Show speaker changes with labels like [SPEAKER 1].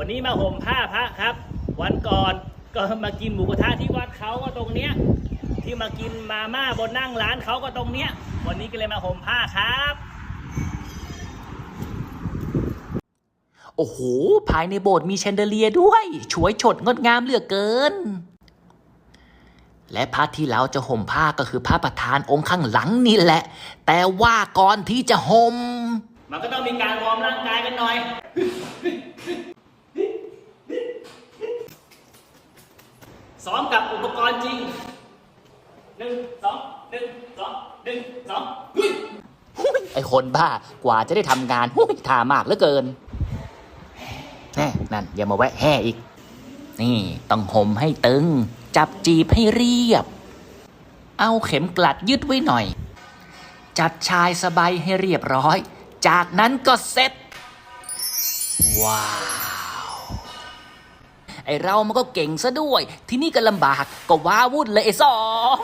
[SPEAKER 1] วันนี้มาห่มผ้าพระครับ วันก่อนก็มากินหมูกระทะที่วัดเขาก็ตรงเนี้ยที่มากินมาม่าบนนั่งร้านเขาก็ตรงเนี้ย วันนี้ก็เลยมาห่มผ้าครับ
[SPEAKER 2] โอ้โห ภายในโบสถ์มีแชนเดอเลียร์ด้วยช่วยฉดงดงามเหลือเกิน และพระที่เราจะห่มผ้าก็คือพระประธานองค์ข้างหลังนี่แหละ แต่ว่าก่อนที่จะห่ม
[SPEAKER 1] มันก็ต้องมีการวอร์มร่างกายกันหน่อย ซ้อมกับอุปกรณ์จริงหนึ่งสองหนึ่งสองหนึ่งสองเฮ้ย
[SPEAKER 2] ไอคนบ้ากว่าจะได้ทำงานหุ้ยท่ามากเหลือเกินแน่นั่นอย่ามาแวะแห่อีก นี่ต้องห่มให้ตึง จับจีบให้เรียบ เอาเข็มกลัดยึดไว้หน่อย จัดชายสบายให้เรียบร้อย จากนั้นก็เซ็ตว้าว ไอเรามันก็เก่งซะด้วย ที่นี่ก็ลำบากก็ว้าวุ่นเลยไอสอง